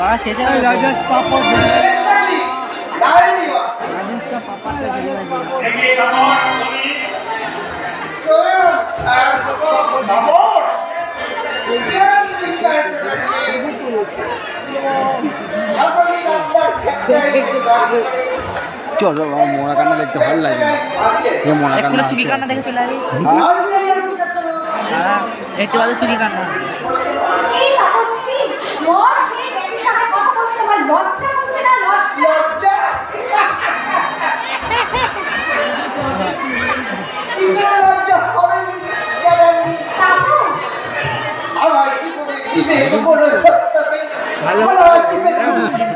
पापा से जाओ राजेश पापा राजेश का पापा का চল মোড়া কান্না দেখতে ভালো লাগে না। এই মোড়া কান্না সুখী কান্না দেখে চলে আসি। হ্যাঁ? একটু বাদে সুখী কান্না।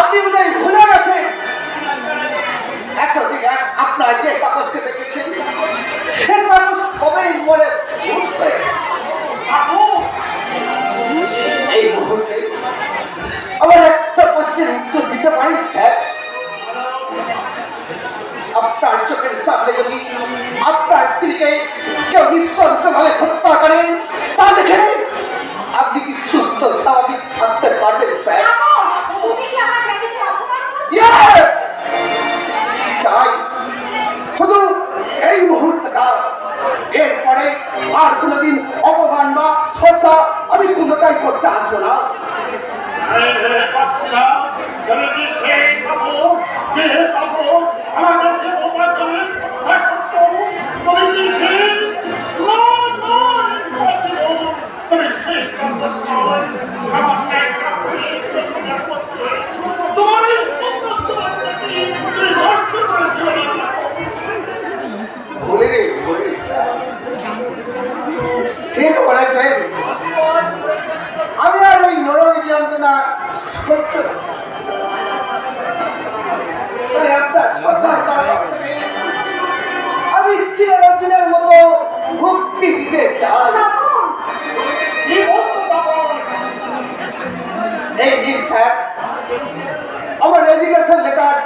আপনি বোধহয় ভুলে গেছেন। এতদিন আপনার যে কাগজকে দেখেছেন, সে কাগজ কবেই মরে এই মুহূর্তে আবার একটা প্রশ্নের উত্তর দিতে পারি, স্যার? আপনার চোখের সামনে যদি আপনার স্ত্রীকে কেউ নিঃসংসভাবে হত্যা করেন আর কোনোদিন অপমান বা শ্রদ্ধা আমি কোনোটাই করতে আসব না Thank you. দিতে এই দিন স্যার। আমার রেজিগনেশন লেটার।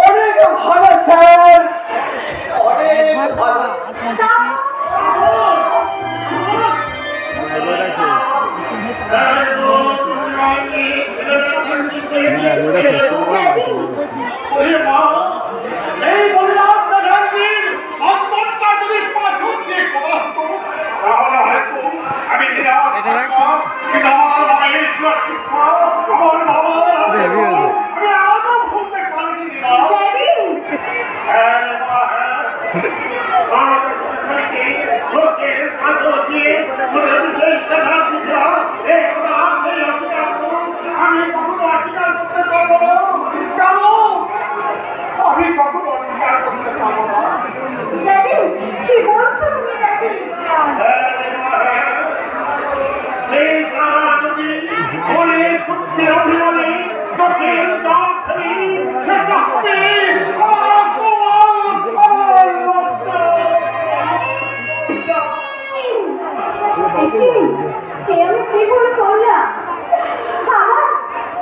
অনেক ভালো স্যার। অনেক ভালো। Obrigado.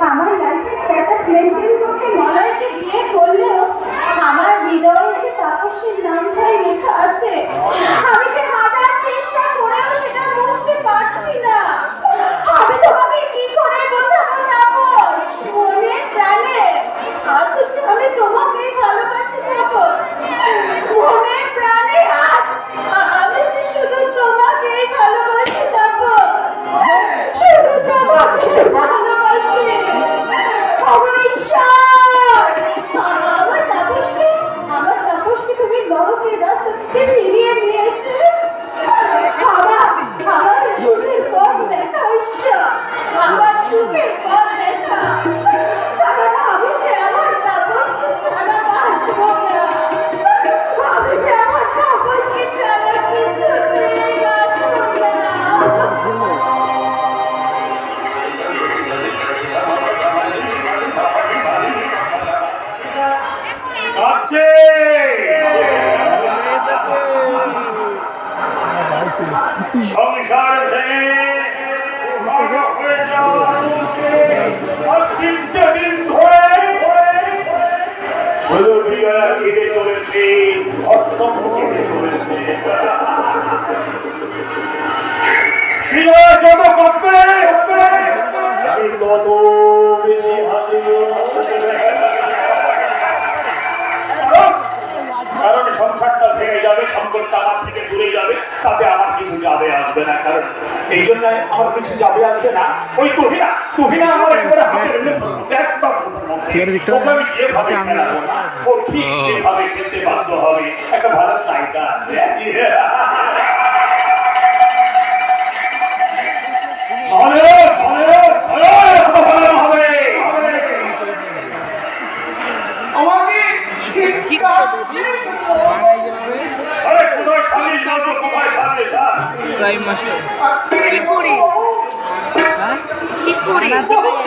আমার লাইফের স্ট্যাটাস মেনটেন করতে মনে হচ্ছে বিয়ে করলেও আমার হৃদয় তাপসের নামটাই লেখা আছে। আমি যে হাজার চেষ্টা করেও সেটা বুঝতে পারছি না। কেটে চলেছে অর্থম কেটে চলেছে বিজয় যত কাঁপবে তত বেশি হাসিব সম্পর্কটা আমার থেকে দূরে যাবে তাতে আমার কিছু যাবে আসবে না কারণ এই জন্য আমার কিছু যাবে আসবে না। ওই তুহিনা তুহিনা আমার একবারে হাতে এনে একদম সিগারেট দিতে হবে? আমি যেভাবে ও ঠিক যেভাবে খেলতে বাধ্য হবে। একটা ভালো নায়িকা আছে ভালো ভালো ভালো ভালো হবে আমাকে আরে কোথায় যা প্রাইম মাস্টার কি করি হ্যাঁ কি করি আমার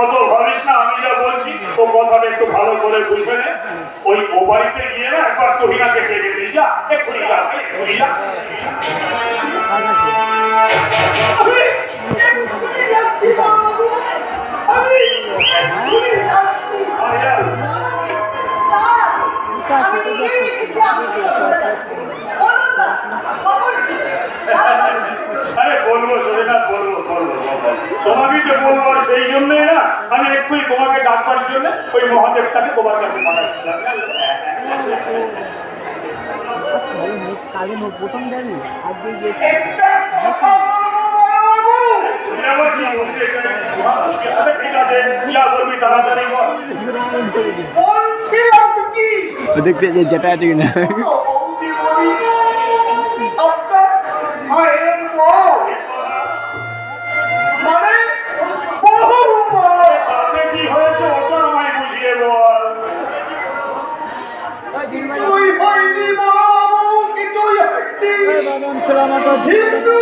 অত ভাবিস না, আমি যা বলছি তো কথাটা একটু ভালো করে বুঝে নে। ওই ও বাড়িতে গিয়ে না একবার তহিনাকে ডেকে দিয়ে যা, এক্ষুনি আরে বলব তোরে না বলব বলব বলব। সেই জন্যই না আমি একটুই তোমাকে ডাকবার জন্য ওই মহাদেবটাকে তোমার কাছে পাঠাচ্ছিলাম প্রথম আজকে একটা যা দেখতে যে যেটা আছে কিনা হয়নি হিন্দু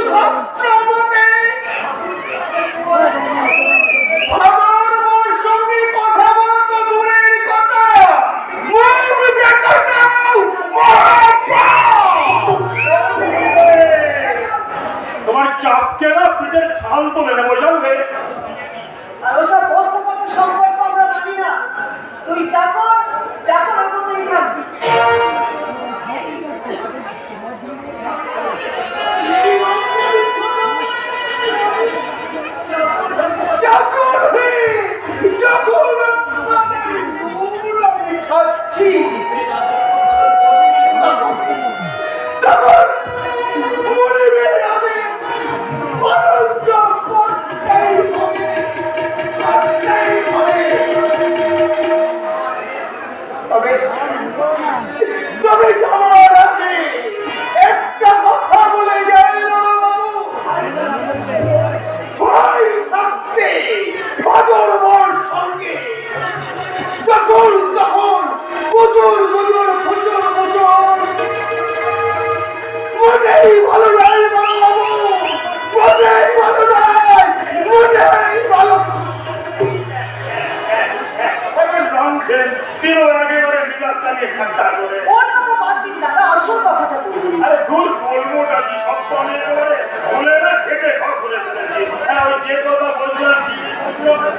তিনও লাগে করে বিচার চালিয়ে ঠাট্টা করে ওর কথা বাদ দিন দাদা আসল কথাটা বলুন আরে দূর বলব না কি সব বলে করে বলে না কেটে সব বলে ফেলেছি হ্যাঁ ওই যে কথা বলছিলাম কি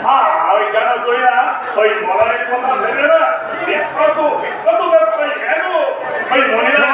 হ্যাঁ ওই কেন কইরা ওই মলারের কথা ভেবে না বিখ্যাত বিখ্যাত ব্যবসায়ী কেন ওই মনিরা